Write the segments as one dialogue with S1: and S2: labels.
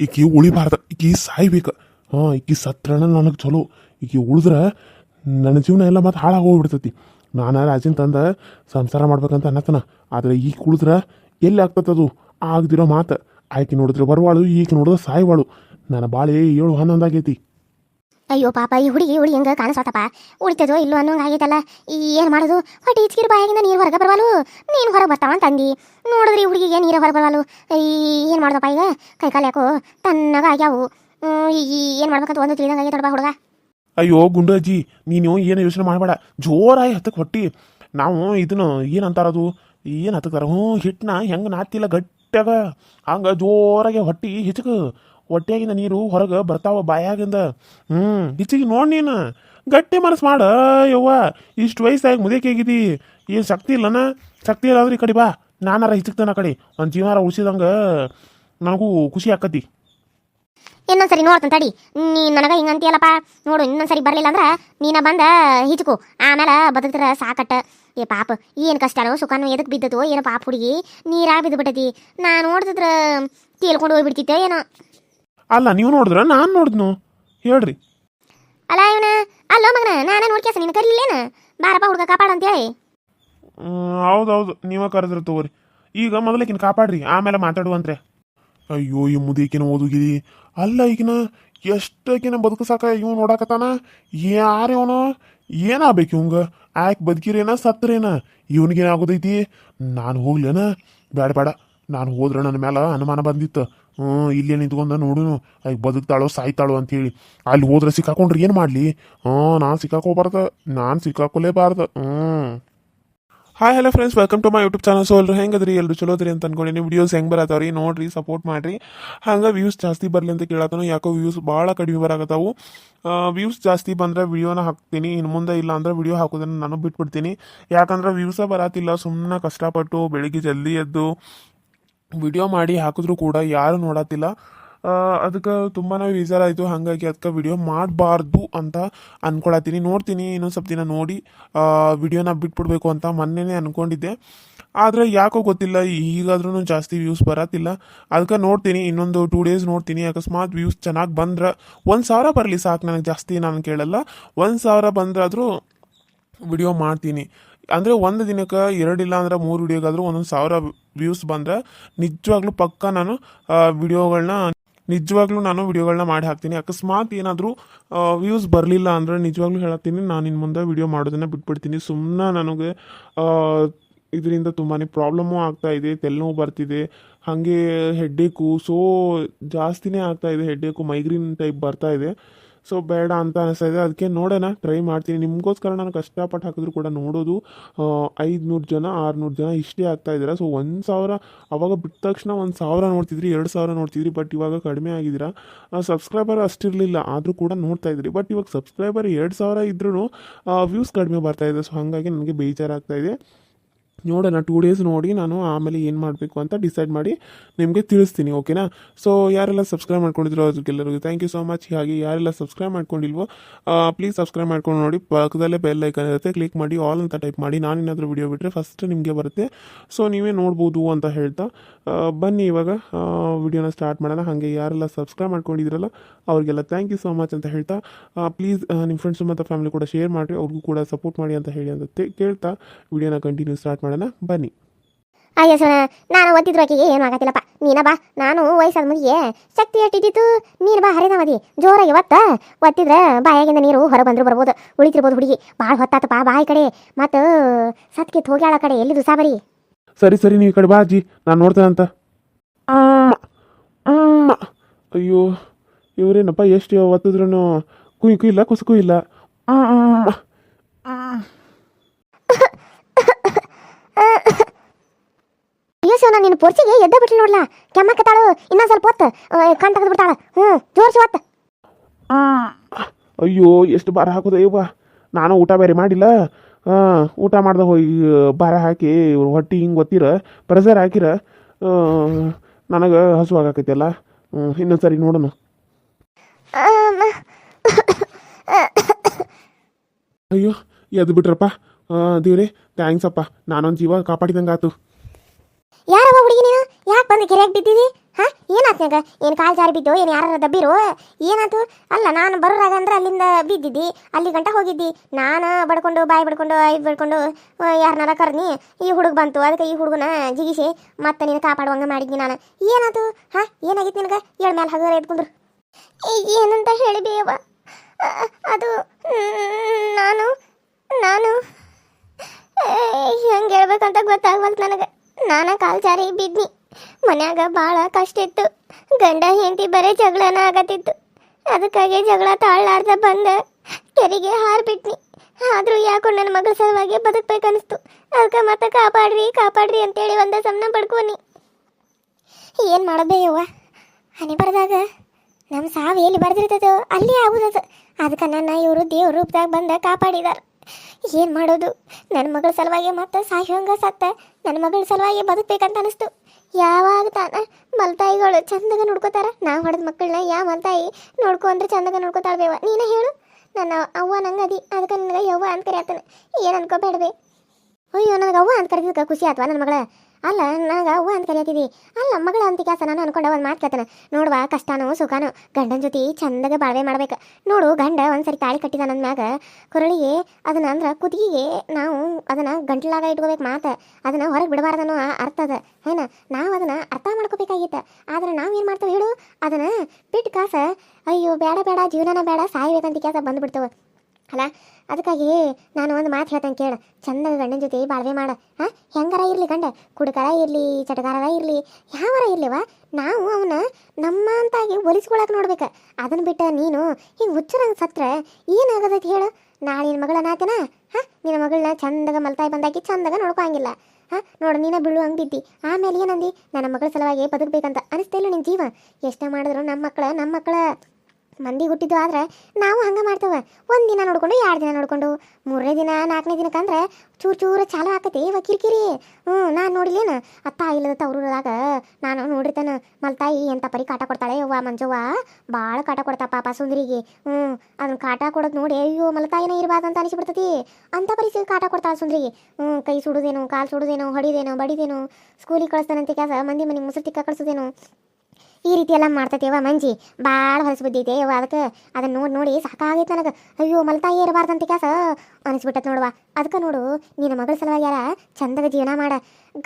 S1: ಈಕಿ ಉಳಿಬಾರ್ದ, ಈಕಿ ಸಾಯ್ಬೇಕು. ಹಾಂ, ಈಕಿ ಸತ್ರಣ ನನಗೆ ಚಲೋ. ಈಕಿ ಉಳಿದ್ರೆ ನನ್ನ ಜೀವನ ಎಲ್ಲ ಮತ್ತೆ ಹಾಳಾಗೋಗ್ಬಿಡ್ತೈತಿ. ನಾನು ರಾಜಿನ ತಂದ ಸಂಸಾರ ಮಾಡ್ಬೇಕಂತ ಅನ್ನತನ ಆದರೆ ಈಗ ಉಳಿದ್ರೆ ಎಲ್ಲಿ ಆಗ್ತದದು ಆಗದಿರೋ ಮಾತು. ಆಯ್ಕೆ ನೋಡಿದ್ರೆ ಬರುವಾಳು, ಈಕೆ ನೋಡಿದ್ರೆ ಸಾಯ್ವಾಳು. ನನ್ನ ಬಾಳೆ ಏಳು ಹನ್ನೊಂದಾಗೈತಿ
S2: ಅಯ್ಯೋ ಪಾಪ, ಈ ಹುಡುಗಿ ಹುಡುಗಿ ಹೆಂಗ ಕಾಣಿಸೋತಪ್ಪ ಉಳಿತದೋ ಇಲ್ಲೋ ಅನ್ನೋಂಗೆ ಆಗೈತಲ್ಲ. ಏನು ಮಾಡೋದು? ಹೊಟ್ಟೆ ಇಚ್ಕಿರ್ ಬಾಯಾಗಿಂದ ನೀರು ಹೊರಗೆ ಬರವಾಲು? ನೀನು ಹೊರಗೆ ಬರ್ತಾವ ತಂಗಿ ನೋಡಿದ್ರಿ ಈ ಹುಡುಗಿಗೆ ನೀರು ಹೊರಗೆ ಬರವಾಲು? ಏನು ಮಾಡ್ದಪ್ಪ ಈಗ? ಕೈ ಯಾಕೋ ತನ್ನಗ ಆಗ್ಯಾವು. ಈ ಏನು ಮಾಡ್ಬೇಕಂತ ಒಂದು ತಿಳಿದಂಗೆ ಆಗೈತಪ್ಪ ಹುಡುಗ.
S1: ಅಯ್ಯೋ ಗುಂಡಾಜಿ ನೀನು ಏನು ಯೋಚನೆ ಮಾಡಬೇಡ. ಜೋರಾಗಿ ಹತ್ತಕ್ಕೆ ಹೊಟ್ಟಿ. ನಾವು ಇದನ್ನು ಏನು ಅಂತಾರದು? ಏನು ಹತ್ತಕ್ತಾರ ಹ್ಞೂ ಹಿಟ್ಟನ್ನ ಹೆಂಗೆ ನಾತಿಲ್ಲ ಗಟ್ಟಿಯಾಗ. ಹಂಗೆ ಜೋರಾಗಿ ಹೊಟ್ಟಿ ಹಿಚಕ. ಹೊಟ್ಟೆಯಾಗಿಂದ ನೀರು ಹೊರಗೆ ಬರ್ತಾವ ಬಾಯಾಗಿಂದ. ಹ್ಞೂ ಬಿಚ್ಚಿಗೆ ನೋಡಿ ನೀನು. ಗಟ್ಟಿ ಮನಸ್ಸು ಮಾಡ, ಯವ್ವ. ಇಷ್ಟು ವಯಸ್ಸಾಗಿ ಮುದಕ್ಕೆ ಆಗಿದಿ. ಏನು ಶಕ್ತಿ ಇಲ್ಲನ? ಶಕ್ತಿ ಇಲ್ಲ ಅಂದ್ರೆ ಈ ಕಡೆ ಬಾ. ನಾನಾರ ಹಿಚಕ್ತಾನ ಆ ಕಡೆ. ಒಂದು ಜೀವನಾರ ಉಳಿಸಿದಂಗೆ ನನಗೂ ಖುಷಿ ಆಕತಿ.
S2: ಇನ್ನೊಂದ್ಸರಿ ನೋಡ್ತಾನೆ ತಡಿ. ನೀ ನನಗೆ ಹಿಂಗೆ ಅಂತೀಯಲ್ಲಪ್ಪ. ನೋಡು, ಇನ್ನೊಂದ್ಸರಿ ಬರಲಿಲ್ಲ ಅಂದ್ರೆ ನೀನ ಬಂದ ಹಿಚ್ಕು. ಆಮೇಲೆ ಬದುಕ್ತಿರ ಸಾಕಟ್ಟ. ಏ ಪಾಪ, ಏನು ಕಷ್ಟನೋ ಸುಖನೋ ಎದಕ್ಕೆ ಬಿದ್ದತೋ ಏನೋ ಪಾಪ ಹುಡುಗಿ. ನೀರಾಗ ಬಿದ್ದು ಬಿಟ್ಟತಿ ನಾ ನೋಡ್ತಿದ್ರ ತೇಲ್ಕೊಂಡು ಹೋಗ್ಬಿಡ್ತಿದ್ದೆ ಏನೋ.
S1: ಅಲ್ಲ ನೀವು ನೋಡಿದ್ರ? ನಾನು ನೋಡಿದ್ನು. ಹೇಳ್ರಿ.
S2: ಅಲ್ಲ ಇವನ ಅಲ್ಲೋ ಮಗನ ನಾನೇ ನೋಡ್ಕ್ಯಾಸ ನಿನ್ನ ಕರೀಲೇನ ಬಾರಪ್ಪ ಹುಡುಗ ಕಾಪಾಡ ಅಂತೇಳಿ.
S1: ಹೌದೌದು ನೀವೇ ಕರೆದ್ರ ತಗೋರಿ. ಈಗ ಮೊದಲಕಿನ ಕಾಪಾಡ್ರಿ ಆಮೇಲೆ ಮಾತಾಡುವಂತ್ರೆ. ಅಯ್ಯೋ ಈ ಮುದಿಕಿನ ಓದುಗಿರಿ ಅಲ್ಲ ಈಗಿನ ಎಷ್ಟಕಿನ ಬದುಕು ಸಾಕ ಇವ್ ನೋಡಾಕತ್ತಾನ ಯಾರು ಇವನು ಏನಾಗ್ಬೇಕು ಇವಂಗ? ಆಯ್ಕೆ ಬದುಕಿರೇನ ಸತ್ತರೇನ? ಇವನಿಗೇನಾಗೋದೈತಿ? ನಾನು ಹೋಗ್ಲೇನ? ಬೇಡ ಬೇಡ ನಾನು ಹೋದ್ರೆ ನನ್ನ ಮೇಲೆ ಅನುಮಾನ ಬಂದಿತ್ತು. ಹ್ಞೂ, ಇಲ್ಲೇ ನಿಂತ್ಕೊಂಡ ನೋಡುನು ಈಗ ಬದುಕ್ತಾಳೋ, ಸಾಯ್ತಾಳೋ ಅಂತೇಳಿ. ಅಲ್ಲಿ ಹೋದ್ರೆ ಸಿಕ್ಕಾಕೊಂಡ್ರೆ ಏನು ಮಾಡಲಿ? ಹ್ಞೂ, ನಾನು ಸಿಕ್ಕಾಕೋಬಾರ್ದು, ನಾನು ಸಿಕ್ಕಾಕೊಲೇಬಾರ್ದು. ಹ್ಞೂ. Hi hello friends welcome to my YouTube channel so ಎಲ್ಲರೂ ಹೆಂಗದ್ರಿ? ಎಲ್ಲರೂ ಚಲೋದ್ರಿ ಅಂತ ಅನ್ಕೊಂಡಿನಿ ವಿಡಿಯೋಸ್ ಹೆಂಗೆ ಬರತ್ತವ್ರಿ? ನೋಡ್ರಿ ಸಪೋರ್ಟ್ ಮಾಡ್ರಿ. ಹಂಗೆ ವ್ಯೂಸ್ ಜಾಸ್ತಿ ಬರಲಿ ಅಂತ ಕೇಳತ್ತಾನು ಯಾಕೋ ವ್ಯೂಸ್ ಭಾಳ ಕಡಿಮೆ ಬರಾಕತ್ತಾವು. ವ್ಯೂಸ್ ಜಾಸ್ತಿ ಬಂದರೆ ವಿಡಿಯೋನ ಹಾಕ್ತೀನಿ. ಇನ್ನು ಮುಂದೆ ಇಲ್ಲ ಅಂದ್ರೆ ವಿಡಿಯೋ ಹಾಕೋದನ್ನ ನಾನು ಬಿಟ್ಬಿಡ್ತೀನಿ. ಯಾಕಂದ್ರೆ ವ್ಯೂಸ ಬರತ್ತಿಲ್ಲ ಸುಮ್ಮನೆ ಕಷ್ಟಪಟ್ಟು ಬೆಳಿಗ್ಗೆ ಜಲ್ದಿ ಎದ್ದು ವಿಡಿಯೋ ಮಾಡಿ ಹಾಕಿದ್ರು ಕೂಡ ಯಾರು ನೋಡತ್ತಿಲ್ಲ. ಅದಕ್ಕೆ ತುಂಬಾ ಬೇಜಾರಾಯಿತು. ಹಾಗಾಗಿ ಅದಕ್ಕೆ ವಿಡಿಯೋ ಮಾಡಬಾರ್ದು ಅಂತ ಅಂದ್ಕೊಳತ್ತೀನಿ ನೋಡ್ತೀನಿ, ಇನ್ನೊಂದು ಸ್ವಲ್ಪ ದಿನ ನೋಡಿ ವಿಡಿಯೋನ ಬಿಟ್ಬಿಡ್ಬೇಕು ಅಂತ ಮೊನ್ನೆನೇ ಅಂದ್ಕೊಂಡಿದ್ದೆ ಆದರೆ ಯಾಕೋ ಗೊತ್ತಿಲ್ಲ ಈಗಾದ್ರೂ ಜಾಸ್ತಿ ವ್ಯೂಸ್ ಬರತ್ತಿಲ್ಲ. ಅದಕ್ಕೆ ನೋಡ್ತೀನಿ, ಇನ್ನೊಂದು ಟೂ ಡೇಸ್ ನೋಡ್ತೀನಿ. ಅಕಸ್ಮಾತ್ ವ್ಯೂಸ್ ಚೆನ್ನಾಗಿ ಬಂದ್ರೆ ಒಂದು ಸಾವಿರ ಬರಲಿ ಸಾಕು, ನನಗೆ ಜಾಸ್ತಿ ನಾನು ಕೇಳಲ್ಲ. ಒಂದು ಸಾವಿರ ಬಂದ್ರಾದರೂ ವಿಡಿಯೋ ಮಾಡ್ತೀನಿ. ಅಂದರೆ ಒಂದು ದಿನಕ್ಕೆ ಎರಡಿಲ್ಲ ಅಂದ್ರೆ ಮೂರು ವಿಡಿಯೋಗಾದರೂ ಒಂದೊಂದು ಸಾವಿರ ವ್ಯೂಸ್ ಬಂದರೆ ನಿಜವಾಗ್ಲೂ ಪಕ್ಕ ನಾನು ವಿಡಿಯೋಗಳನ್ನ ನಿಜವಾಗ್ಲೂ ನಾನು ವಿಡಿಯೋಗಳನ್ನ ಮಾಡಿ ಹಾಕ್ತೀನಿ. ಅಕಸ್ಮಾತ್ ಏನಾದರೂ ವ್ಯೂಸ್ ಬರಲಿಲ್ಲ ಅಂದರೆ ನಿಜವಾಗ್ಲೂ ಹೇಳತ್ತೀನಿ. ನಾನು ಇನ್ನು ಮುಂದೆ ವಿಡಿಯೋ ಮಾಡೋದನ್ನು ಬಿಟ್ಬಿಡ್ತೀನಿ. ಸುಮ್ಮನೆ ನನಗೆ ಇದರಿಂದ ತುಂಬಾ ಪ್ರಾಬ್ಲಮ್ಮು ಆಗ್ತಾ ಇದೆ, ತಲೆನೋವು ಬರ್ತಿದೆ, ಹಾಗೆ ಹೆಡ್ಡೇಕು ಸೋ ಜಾಸ್ತಿನೇ ಆಗ್ತಾ ಇದೆ ಹೆಡ್ಡೇಕು ಮೈಗ್ರೀನ್ ಟೈಪ್ ಬರ್ತಾ ಇದೆ. ಸೊ ಬೇಡ ಅಂತ ಅನಿಸ್ತಾ ಅದಕ್ಕೆ ನೋಡೋಣ ಟ್ರೈ ಮಾಡ್ತೀನಿ. ನಿಮಗೋಸ್ಕರ ನಾನು ಕಷ್ಟಪಟ್ಟು ಹಾಕಿದ್ರು ಕೂಡ ನೋಡೋದು ಐದುನೂರು ಜನ, ಆರುನೂರು ಜನ ಇಷ್ಟೇ ಆಗ್ತಾ ಇದ್ದೀರಾ? ಸೊ ಒಂದು ಸಾವಿರ, ಅವಾಗ ಬಿಟ್ಟ ತಕ್ಷಣ ಒಂದು ಸಾವಿರ ನೋಡ್ತಿದ್ರಿ, ಎರಡು ಸಾವಿರ ನೋಡ್ತಿದ್ರಿ ಬಟ್ ಇವಾಗ ಕಡಿಮೆ ಆಗಿದ್ದೀರಾ? ಸಬ್ಸ್ಕ್ರೈಬರ್ ಅಷ್ಟಿರಲಿಲ್ಲ, ಆದರೂ ಕೂಡ ನೋಡ್ತಾ ಇದ್ರಿ. ಬಟ್ ಇವಾಗ ಸಬ್ಸ್ಕ್ರೈಬರ್ ಎರಡು ಸಾವಿರ ಇದ್ರೂ ವ್ಯೂಸ್ ಕಡಿಮೆ ಬರ್ತಾ ಇದೆ. ಸೊ ಹಾಗಾಗಿ ನನಗೆ ಬೇಜಾರಾಗ್ತಾ ಇದೆ. ನೋಡೋಣ ಟೂ ಡೇಸ್ ನೋಡಿ ನಾನು ಆಮೇಲೆ ಏನು ಮಾಡಬೇಕು ಅಂತ ಡಿಸೈಡ್ ಮಾಡಿ ನಿಮಗೆ ತಿಳಿಸ್ತೀನಿ ಓಕೆನಾ ಸೊ ಯಾರೆಲ್ಲ ಸಬ್ಸ್ಕ್ರೈಬ್ ಮಾಡ್ಕೊಂಡಿದ್ರು ಅದಕ್ಕೆಲ್ಲರಿಗೂ ಥ್ಯಾಂಕ್ ಯು ಸೊ ಮಚ್ ಹಾಗೆ ಯಾರೆಲ್ಲ ಸಬ್ಸ್ಕ್ರೈಬ್ ಮಾಡ್ಕೊಂಡಿಲ್ವೋ ಪ್ಲೀಸ್ ಸಬ್ಸ್ಕ್ರೈಬ್ ಮಾಡ್ಕೊಂಡು ನೋಡಿ. ಪಕ್ಕದಲ್ಲೇ ಬೆಲ್ ಐಕನ್ ಇರುತ್ತೆ ಕ್ಲಿಕ್ ಮಾಡಿ ಆಲ್ ಅಂತ ಟೈಪ್ ಮಾಡಿ. ನಾನು ಏನಾದರೂ ವಿಡಿಯೋ ಬಿಟ್ಟರೆ ಫಸ್ಟ್ ನಿಮಗೆ ಬರುತ್ತೆ. ಸೊ ನೀವೇ ನೋಡ್ಬೋದು ಅಂತ ಹೇಳ್ತಾ ಬನ್ನಿ ಇವಾಗ ವಿಡಿಯೋನ ಸ್ಟಾರ್ಟ್ ಮಾಡೋಣ. ಹಾಗೆ ಯಾರೆಲ್ಲ ಸಬ್ಸ್ಕ್ರೈಬ್ ಮಾಡ್ಕೊಂಡಿದ್ರಲ್ಲ, ಅವರಿಗೆಲ್ಲ ಥ್ಯಾಂಕ್ ಯು ಸೊ ಮಚ್ ಅಂತ ಹೇಳ್ತಾ ಪ್ಲೀಸ್ ನಿಮ್ಮ ಫ್ರೆಂಡ್ಸ್ ಮತ್ತು ಫ್ಯಾಮಿಲಿ ಕೂಡ ಶೇರ್ ಮಾಡಿರಿ. ಅವ್ರಿಗೂ ಕೂಡ ಸಪೋರ್ಟ್ ಮಾಡಿ ಅಂತ ಹೇಳಿ ಅಂತ ಕೇಳ್ತಾ ವಿಡಿಯೋನ ಕಂಟಿನ್ಯೂ ಸ್ಟಾರ್ಟ್ ಮಾಡೋಣ ಬನ್ನಿ.
S2: ಅಯ್ಯ ಸೋಣ ನಾನು ಒತ್ತಿದ್ರು ಆಕೆಗೆ ಏನು ಆಗತ್ತಿಲ್ಲಪ್ಪ. ನೀನ ಬಾ ನಾನು ವಯಸ್ಸಾದ ಮುಗಿಗೆ ಶಕ್ತಿ ಎಷ್ಟಿದ್ದಿತ್ತು ನೀನು ಬಾ ಹರಿದ ಮದಿ. ಜೋರಾಗಿ ಒತ್ತ. ಒತ್ತಿದ್ರೆ ಬಾಯಾಗಿಂದ ನೀರು ಹೊರ ಬಂದ್ರು ಬರ್ಬೋದು. ಉಳಿತಿರ್ಬೋದು ಹುಡುಗಿ. ಭಾಳ ಹೊತ್ತಾತಪ್ಪ ಬಾಯಿ ಈ ಕಡೆ. ಮತ್ತು ಸತ್ಕೆ ಹೋಗ್ಯಾಳ ಆ ಕಡೆ. ಎಲ್ಲಿದು ಸಾಬರಿ?
S1: ಸರಿ ಸರಿ ನೀವು ಈ ಕಡೆ ಬಾ ಅಜ್ಜಿ. ನಾನು ನೋಡ್ತೇನೆ ಅಂತ. ಅಯ್ಯೋ ಇವರೇನಪ್ಪ ಎಷ್ಟು ಒತ್ತಿದ್ರು ಕುಯ್ ಇಲ್ಲ ಕುಸುಕು ಇಲ್ಲ.
S2: ಅಯ್ಯೋ ಶಿವನ ನಿನ್ನ ಪೊರ್ಸಿಗೆ? ಎದ್ದ ಬಿಟ್ಲು ನೋಡ್ಲಾ? ಕೆಮ್ಮಕ್ಕತ್ತಾಳು ಇನ್ನೊಂದು ಸ್ವಲ್ಪ ಹೊತ್ತು. ಕಣ್ ತೆಗೆದು ಬಿಡ್ತಾಳ ಹ್ಞೂ ಜೋರ್ಸಿ ಹೊತ್ತು.
S1: ಅಯ್ಯೋ ಎಷ್ಟು ಭಾರ ಹಾಕೋದು ಅಯ್ಯವ್ವ ನಾನು ಊಟ ಬೇರೆ ಮಾಡಿಲ್ಲ. ಹಾಂ ಊಟ ಮಾಡ್ದೆ ಹೋಗಿ ಭಾರ ಹಾಕಿ ಹೊಟ್ಟೆ ಹಿಂಗೆ ಗೊತ್ತಿರ ಪ್ರೆಸರ್ ಹಾಕಿರ ನನಗೆ ಹಸು ಆಗಾಕೈತಲ್ಲ ಹ್ಞೂ ಇನ್ನೊಂದು ಸರಿ ನೋಡೋಣ ಅಯ್ಯೋ ಎದ್ದು ಬಿಟ್ರಪ್ಪ ದೇವ್ರಿ ಥ್ಯಾಂಕ್ಸ್ ಅಪ್ಪ. ನಾನೊಂದು ಜೀವ ಕಾಪಾಡಿದಂಗೆ ಆತು
S2: ಯಾರವ ಹುಡುಗಿ ನೀನು? ಯಾಕೆ ಬಂದು ಕೆರೆಯಾಗಿ ಬಿದ್ದಿದ್ದಿ ಹಾ? ಏನಾತ್ನಾಗ ಏನು ಕಾಲು ಜಾರಿ ಬಿದ್ದೋ? ಏನು ಯಾರ ದಬ್ಬಿರೋ? ಏನಾತು? ಅಲ್ಲ, ನಾನು ಬರೋರಾಗ ಅಂದ್ರೆ ಅಲ್ಲಿಂದ ಬಿದ್ದಿದ್ದಿ. ಅಲ್ಲಿ ಗಂಟ ಹೋಗಿದ್ದಿ. ನಾನು ಬಡ್ಕೊಂಡು, ಬಾಯಿ ಬಡ್ಕೊಂಡು ಐದು ಬಡ್ಕೊಂಡು ಯಾರನ್ನಾರ ಕರ್ನಿ ಈ ಹುಡುಗ ಬಂತು. ಅದಕ್ಕೆ ಈ ಹುಡುಗನ ಜಿಗಿಸಿ ಮತ್ತೆ ನೀನು ಕಾಪಾಡುವಂಗ ಮಾಡಿದ್ನಿ ನಾನು. ಏನಾತು? ಹಾ? ಏನಾಗಿತ್ತು ನಿನಗೆ? ಏಳ್ ಮೇಲೆ ಹಗರ ಎದ್ಕೊಂಡ್ರು ಏನಂತ ಹೇಳಿ ಬೇವ ಅದು ನಾನು ನಾನು ಹೆಂಗೆ ಹೇಳ್ಬೇಕಂತ ಗೊತ್ತಾಗವಲ್ತು ನನಗೆ. ನಾನ ಕಾಲ್ ಜಾರಿ ಬಿದ್ನಿ. ಮನ್ಯಾಗ ಭಾಳ ಕಷ್ಟ ಇತ್ತು. ಗಂಡ ಹೆಂಡತಿ ಬರೀ ಜಗಳನ ಆಗತ್ತಿತ್ತು. ಅದಕ್ಕಾಗಿ ಜಗಳ ತಾಳ್ಲಾರ್ದ ಬಂದ ಕೆರೆಗೆ ಹಾರ್ಬಿಟ್ನಿ ಆದರೂ ಯಾಕೋ ನನ್ನ ಮಗಳ ಸಲುವಾಗಿ ಬದುಕ್ಬೇಕನ್ನಿಸ್ತು. ಅದಕ್ಕೆ ಮತ್ತೆ ಕಾಪಾಡ್ರಿ ಕಾಪಾಡ್ರಿ ಅಂತೇಳಿ ಒಂದ ಸಮನ ಬಡ್ಕೋನಿ ಏನು ಮಾಡೋದೇ ಯವ್ವ? ಹನಿ ಬರ್ದಾಗ ನಮ್ಮ ಸಾವು ಎಲ್ಲಿ ಬರ್ದಿರ್ತದೋ ಅಲ್ಲಿ ಆಗುದದು. ಅದಕ್ಕೆ ನನ್ನ ಇವರು ದೇವ್ರ ರೂಪದಾಗ ಬಂದ ಕಾಪಾಡಿದಾರ. ಏನು ಮಾಡೋದು? ನನ್ನ ಮಗಳ ಸಲುವಾಗಿ ಮತ್ತೆ ಸಾಯುವಂಗ ಸತ್ತ ನನ್ನ ಮಗಳ ಸಲುವಾಗಿ ಬದುಕಬೇಕಂತ ಅನಿಸ್ತು. ಯಾವಾಗ ತಾನ ಮಲ್ತಾಯಿಗಳು ಚಂದಗ ನೋಡ್ಕೋತಾರ? ನಾ ಹೊಡೆದ ಮಕ್ಕಳನ್ನ ಯಾವ ಮಲ್ತಾಯಿ ನೋಡ್ಕೊ ಅಂದ್ರೆ ಚಂದಗ ನೋಡ್ಕೋತಾಳ ಬೇವ. ನೀನ ಹೇಳು. ನನ್ನ ಅವ್ವ ನಂಗದಿ ಅದಕ್ಕೆ ನನಗೆ ಯವ್ವ ಅಂತ ಕರಿಯಾತನ. ಏನು ಅನ್ಕೋಬೇಡ್ಬೇ ಅಯ್ಯೋ, ನನಗೆ ಅವ್ವ ಅಂತ ಕರೆದಿದ್ದಕ್ಕೆ ಖುಷಿ ಆತ್ವಾ ನನ್ನ ಮಗಳ? ಅಲ್ಲ, ನನಗೆ ಅವ್ವ ಅಂತ ಕರಿಯತಿದಿ ಅಲ್ಲ, ಮಗಳ ಅಂತ ಕೆಲಸ ನಾನು ಅನ್ಕೊಂಡ ಒಂದು ಮಾತು ನೋಡುವ, ಕಷ್ಟನೋ ಸುಖನೋ, ಗಂಡನ ಜೊತೆ ಚಂದಗ ಬಾಳ್ವೆ ಮಾಡ್ಬೇಕು. ನೋಡು, ಗಂಡ ಒಂದ್ಸರಿ ತಾಳಿ ಕಟ್ಟಿದ ನನ್ನ ಮ್ಯಾಗ ಕೊರಳಿಗೆ ಅದನ್ನ ಅಂದ್ರೆ ಕುದಿಗೆ ನಾವು ಅದನ್ನು ಗಂಟ್ಲಾಗ ಇಟ್ಕೋಬೇಕು ಮಾತು. ಅದನ್ನು ಹೊರಗೆ ಬಿಡಬಾರ್ದನೋ ಅರ್ಥ ಅದ. ಏನ ನಾವು ಅದನ್ನು ಅರ್ಥ ಮಾಡ್ಕೋಬೇಕಾಗಿತ್ತ. ಆದ್ರೆ ನಾವು ಏನು ಮಾಡ್ತೇವೆ ಹೇಳು? ಅದನ್ನ ಬಿಟ್ಟು ಕಾಸ, ಅಯ್ಯೋ ಬೇಡ ಬೇಡ ಜೀವನನ ಬೇಡ ಸಾಯ್ಬೇಕಂತ ಕೆಲಸ ಬಂದ್ಬಿಡ್ತೇವೆ. ಅಲ್ಲ, ಅದಕ್ಕಾಗಿ ನಾನು ಒಂದು ಮಾತು ಹೇಳ್ತೇನೆ ಕೇಳು. ಚಂದ ಗಂಡನ ಜೊತೆ ಬಾಳ್ವೆ ಮಾಡ. ಹಾಂ ಹೆಂಗಾರ ಇರಲಿ ಗಂಡ? ಕುಡುಕರ ಇರಲಿ, ಚಟಗಾರರ ಇರಲಿ, ಯಾವಾರ ಇರ್ಲಿವ ನಾವು ಅವನ ನಮ್ಮ ಅಂತಾಗಿ ಒಲಿಸ್ಕೊಳಕ್ ನೋಡ್ಬೇಕು. ಅದನ್ನ ಬಿಟ್ಟು ನೀನು ಹಿಂಗೆ ಹುಚ್ಚರಂಗೆ ಸತ್ರ ಏನಾಗದೈತಿ ಹೇಳು? ನಾಳಿನ ನಿನ್ನ ಮಗಳನ್ನ ಆತನ? ಹಾಂ, ನಿನ್ನ ಮಗಳನ್ನ ಚಂದಾಗ ಮಲ್ತಾಯಿ ಬಂದಾಕಿ ಚಂದಗ ನೋಡ್ಕೊಂಗಿಲ್ಲ ಹಾಂ, ನೋಡು, ನೀನ ಬಿಳು ಹಂಗೆ ಬಿದ್ದಿ ಆಮೇಲೆ ಏನಂದಿ? ನನ್ನ ಮಗಳ ಸಲುವಾಗಿ ಬದುಕಬೇಕಂತ ಅನಿಸ್ತಿಲ್ಲ ನಿನ್ನ ಜೀವ? ಎಷ್ಟೇ ಮಾಡಿದ್ರು ನಮ್ಮ ಮಕ್ಕಳ ನಮ್ಮ ಮಕ್ಕಳ ಮಂದಿ ಹುಟ್ಟಿದ್ದು ಆದ್ರೆ ನಾವು ಹಂಗೆ ಮಾಡ್ತೇವೆ. ಒಂದು ದಿನ ನೋಡಿಕೊಂಡು, ಎರಡು ದಿನ ನೋಡಿಕೊಂಡು, ಮೂರನೇ ದಿನ, ನಾಲ್ಕನೇ ದಿನಕ್ಕಂದ್ರೆ ಚೂರು ಚೂರು ಚಾಲು ಆಕತಿ, ಇವ ಕಿರಿಕಿರಿ. ಹ್ಞೂ ನಾನು ನೋಡಿಲೇನು ಅತ್ತ ಇಲ್ಲದ ತವರೂರದಾಗ ನಾನು ನೋಡಿರ್ತೇನೆ ಮಲ್ತಾಯಿ ಎಂತ ಪರಿ ಕಾಟ ಕೊಡ್ತಾಳೆ ಯವ್ವ ಮಂಜವ್ವ ಭಾಳ ಕಾಟ ಕೊಡ್ತಾ ಪಾಪ ಸುಂದರಿಗೆ. ಹ್ಞೂ ಅದನ್ನ ಕಾಟ ಕೊಡೋದು ನೋಡಿ, ಅಯ್ಯೋ ಮಲ್ತಾಯಿನ ಇರಬಾರ್ದು ಅಂತ ಅನಿಸ್ಬಿಡ್ತತಿ. ಅಂತ ಪರಿಸ್ಥಿತಿ ಕಾಟ ಕೊಡ್ತಾಳೆ ಸುಂದರಿಗೆ. ಹ್ಞೂ ಕೈ ಸುಡುದೇನು, ಕಾಲು ಸುಡುದೇನು, ಹೊಡಿದೇನು, ಬಡಿದೇನು, ಸ್ಕೂಲಿಗೆ ಕಳಿಸ್ತಾನಂತೆ ಕೆಲಸ, ಮಂದಿ ಮನೆ ಮುಸುರು ತಿಕ್ಕ ಕಳಿಸೋದೇನು. ಈ ರೀತಿ ಎಲ್ಲ ಮಾಡ್ತೈತೆವ ಮಂಜಿ. ಭಾಳ ಹೊಲಸು ಬಿದ್ದೈತೆ ಯವ್ವ, ಅದಕ್ಕೆ ಅದನ್ನ ನೋಡಿ ನೋಡಿ ಸಾಕಾಗೈತೆ ನನಗೆ. ಅಯ್ಯೋ ಮಲ್ತಾಯಿ ಇರಬಾರ್ದಂತ ಕ್ಯಾಸ? ಅನಿಸ್ಬಿಟ್ಟತ್ ನೋಡುವ. ಅದಕ್ಕೆ ನೋಡು, ನಿನ್ನ ಮಗಳ ಸಲುವಾಗಿ ಯಾರ ಚಂದಗ ಜೀವನ ಮಾಡ.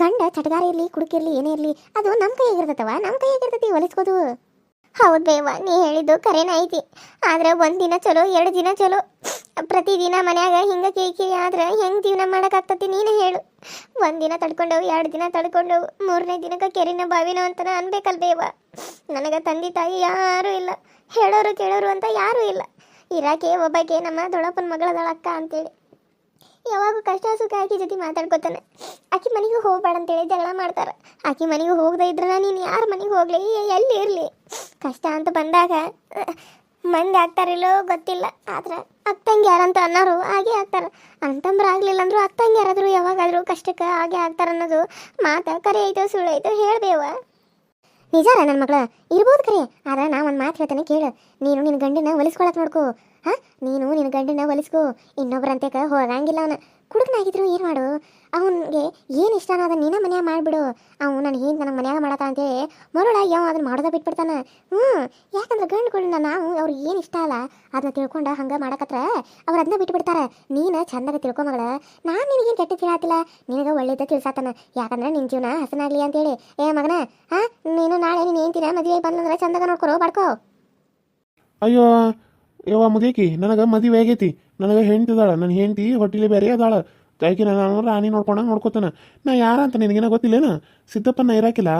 S2: ಗಂಡ ಚಟಗಾರ ಇರಲಿ ಕುಡುಕಿರ್ಲಿ ಏನೇ ಇರಲಿ, ಅದು ನಮ್ಮ ಕೈಯಾಗಿರ್ತತವ ನಮ್ಮ ಕೈಯಾಗಿರ್ತತಿ ಹೊಲಿಸ್ಕೋದು. ಹೌದು ಬೇವ ನೀ ಹೇಳಿದ್ದು ಕರೆನ ಐತಿ. ಆದ್ರೆ ಒಂದ್ ದಿನ ಚಲೋ, ಎರಡು ದಿನ ಚಲೋ. ಪ್ರತಿದಿನ ಮನ್ಯಾಗ ಹಿಂಗ ಕೇಳಿ ಆದ್ರೆ ಹೆಂಗ್ ಜೀವನ ಮಾಡಕ್ಕಾಗ್ತತಿ ನೀನೇ ಹೇಳು. ಒಂದಿನ ತಡ್ಕೊಂಡವು, ಎರಡು ದಿನ ತಡ್ಕೊಂಡವು, ಮೂರನೇ ದಿನಕ್ಕೆ ಕೆರಿನ ಬಾವಿನೋ ಅಂತ ಅನ್ಬೇಕಲ್ ದೇವ ನನಗೆ ತಂದೆ ತಾಯಿ ಯಾರೂ ಇಲ್ಲ, ಹೇಳೋರು ಕೇಳೋರು ಅಂತ ಯಾರೂ ಇಲ್ಲ. ಇರಾಕೆ ಒಬ್ಬಾಕೆ ನಮ್ಮ ದೊಡ್ಡಪ್ಪನ ಮಗಳದಳ ಅಕ್ಕ ಅಂತೇಳಿ. ಯಾವಾಗ ಕಷ್ಟ ಸುಖ ಆಕಿ ಜೊತೆ ಮಾತಾಡ್ಕೊತಾನೆ. ಆಕಿ ಮನೆಗೆ ಹೋಗ್ಬೇಡ ಅಂತೇಳಿ ಜಗಳ ಮಾಡ್ತಾರೆ. ಆಕಿ ಮನೆಗೆ ಹೋಗದೆ ಇದ್ರೆ ನೀನು ಯಾರ ಮನೆಗೆ ಹೋಗ್ಲಿ, ಎಲ್ಲಿ ಇರಲಿ? ಕಷ್ಟ ಅಂತ ಬಂದಾಗ ಮಂದಿ ಆಗ್ತಾರಿಲ್ಲೋ ಗೊತ್ತಿಲ್ಲ, ಆದ್ರೆ ಅತ್ತಂಗೆ ಯಾರಂತ ಅನ್ನೋರು ಹಾಗೆ ಆಗ್ತಾರ. ಅಂತಂಬ್ರ ಆಗ್ಲಿಲ್ಲ ಅಂದ್ರು ಅತ್ತಂಗೆ ಯಾರಾದರೂ ಯಾವಾಗಾದರೂ ಕಷ್ಟಕ್ಕೆ ಹಾಗೆ ಆಗ್ತಾರ ಅನ್ನೋದು ಮಾತ ಕರೆ ಐತೋ ಸುಳ್ಳು ಐತೋ ಹೇಳ್ಬೇವ. ನಿಜಾರ ನನ್ನ ಮಗಳ? ಇರ್ಬೋದು ಕರೆ, ಆದ್ರೆ ನಾ ಒಂದು ಮಾತು ಹೇಳ್ತಾನೆ ಕೇಳು. ನೀನು ನಿನ್ನ ಗಂಡನ ಒಲಿಸ್ಕೊಳಕ್ ನೋಡ್ಕೋ. ಹಾ? ನೀನು ನಿನ್ನ ಗಂಡನ ಒಲಿಸ್ಕೋ. ಇನ್ನೊಬ್ರಂತೆ ಹೋಗಂಗಿಲ್ಲ ಅವನ. ಕುಡುಕನಾಗಿದ್ರು ಏನು ಮಾಡು? ಅವನಿಗೆ ಏನು ಇಷ್ಟ ಅದನ್ನ ನೀನ ಮನ್ಯಾಗ ಮಾಡಿಬಿಡು. ಅವನು ನಾನು ಏನು ನನಗೆ ಮನ್ಯಾಗ ಮಾಡತ್ತ ಅಂತೇಳಿ ಮರುಳಾಗಿ ಯಾವ ಅದನ್ನ ಮಾಡೋದ ಬಿಟ್ಬಿಡ್ತಾನೆ. ಹ್ಞೂ ಯಾಕಂದ್ರೆ ಗಂಡುಗಳನ್ನ ನಾವು ಅವ್ರಿಗೆ ಏನು ಇಷ್ಟ ಅಲ್ಲ, ಅದನ್ನ ತಿಳ್ಕೊಂಡು ಹಂಗೆ ಮಾಡಕತ್ರ ಅವ್ರು ಅದನ್ನ ಬಿಟ್ಬಿಡ್ತಾರೆ. ನೀನು ಚಂದಾಗ ತಿಳ್ಕೊ ಮಗಳ. ನಾನು ನಿನಗೇನು ಕೆಟ್ಟ ತಿಳಾತಿಲ್ಲ ನಿನಗೆ ಒಳ್ಳೇದ ತಿಳ್ಸಾತನ. ಯಾಕಂದ್ರೆ ನಿನ್ನ ಜೀವನ ಹಸನಾಗ್ಲಿ ಅಂತೇಳಿ. ಏ ಮಗನ ಹಾ ನೀನು ನಾಳೆ ನೀನು ಏನ್ತಿನ ಮದುವೆ ಬಂದಂದ್ರೆ ಚಂದಾಗ ನೋಡ್ಕೊರೋ, ಬಡ್ಕೋ.
S1: ಅಯ್ಯೋ, ಯವ್ವ ಮುದೇಕಿ, ನನಗೆ ಮದುವೆ ಆಗೈತಿ. ನನಗೆ ಹೆಂಡತಿ ಅದಾಳ ನನ್ನ ಹೆಂಡತಿ ಹೊಟ್ಟಿಲಿ ಬೇರೆ ಅದಾಳ. ತಾಯ್ಕಿ ನಾನು ರಾಣಿ ನೋಡ್ಕೊಂಡಂಗೆ ನೋಡ್ಕೊತಾನ. ನಾ ಯಾರಂತ ನಿನಗೇನ ಗೊತ್ತಿಲ್ಲೇನ? ಸಿದ್ದಪ್ಪನ ಇರಾಕಿಲ್ಲ?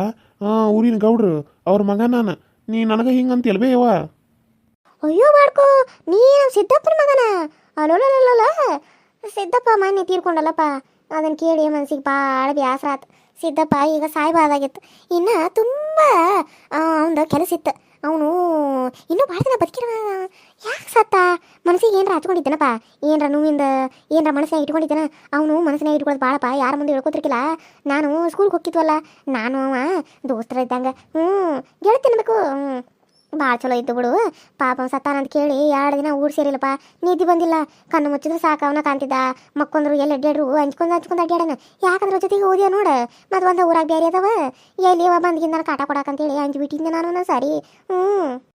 S1: ಊರಿನ ಗೌಡ್ರು, ಅವ್ರ ಮಗ ನಾನು. ನೀ ನನಗೆ ಹಿಂಗೆ ಬೇ ಯವ್ವ.
S2: ಅಯ್ಯೋ ಮಾಡ್ಕೋ, ನೀ ಸಿದ್ದಪ್ಪನ ಮಗನ? ಅಲ್ಲೋಲಲ್ಲ ಸಿದ್ದಪ್ಪ ಮೊನ್ನೆ ತೀರ್ಕೊಂಡಲ್ಲಪ್ಪ. ಅದನ್ನು ಕೇಳಿ ಮನ್ಸಿಗೆ ಭಾಳ ಬ್ಯಾಸರ ಆತು ಸಿದ್ದಪ್ಪ ಈಗ ಸಾಯ್ಬಾರ್ದಾಗಿತ್ತು ಇನ್ನು ತುಂಬ ಒಂದು ಕೆಲಸ ಇತ್ತು. ಅವನು, ಇನ್ನೂ ಭಾಳ ದಿನ ಬದುಕಿರುವ ಯಾಕೆ ಸತ್ತ? ಮನಸ್ಸಿಗೆ ಏನರ ಹಚ್ಕೊಂಡಿದ್ದಾನಪ್ಪ? ಏನರ ನೋವಿಂದ, ಏನರ ಮನಸ್ಸಿನಾಗ ಇಟ್ಕೊಂಡಿದ್ದಾನ? ಅವನು ಮನಸ್ಸಿನಾಗ ಇಟ್ಕೊಳ್ಳೋದು ಭಾಳಪ್ಪ ಯಾರ ಮುಂದೆ ಹೇಳ್ಕೊತಿರ್ಕಿಲ್ಲ. ನಾನು ಸ್ಕೂಲ್ಗೆ ಹೋಗಿದ್ವಲ್ಲ ನಾನು ಅವ, ದೋಸ್ತರ ಇದ್ದಂಗೆ. ಹ್ಞೂ ಗೆಳತಿ ಅನ್ಬೇಕು ಹ್ಞೂ ಭಾಳ ಚಲೋ ಇದ್ದು ಬಿಡು. ಪಾಪ ಸತ್ತಾನಂತ ಕೇಳಿ ಎರಡು ದಿನ ಊರು ಸೇರಿಲ್ಲಪ್ಪ. ನಿದ್ದೆ ಬಂದಿಲ್ಲ. ಕಣ್ಣು ಮುಚ್ಚಿದ್ರೆ ಸಾಕು ಅವನ ಕಾಣ್ತಿದ್ದ. ಮಕ್ಕೊಂದ್ರು ಎಲ್ಲಿ ಅಡ್ಡಾಡ್ರು ಹಂಚ್ಕೊಂಡು ಹಂಚ್ಕೊಂಡು ಅಡ್ಡಾಡನ ಯಾಕಂದ್ರೆ ಜೊತೆಗೆ ಓದಿಯ ನೋಡ. ಮತ್ತು ಒಂದು ಊರಾಗ ಬೇರೆ ಅದಾವ. ಎಲ್ಲಿ ಬಂದ್ಗಿಂದ ಕಾಟ ಕೊಡಕಂತೇಳಿ ಹೇಳಿ ಬಿಟ್ಟಿದ್ದೆ ನಾನು ಸಾರಿ ಹ್ಞೂ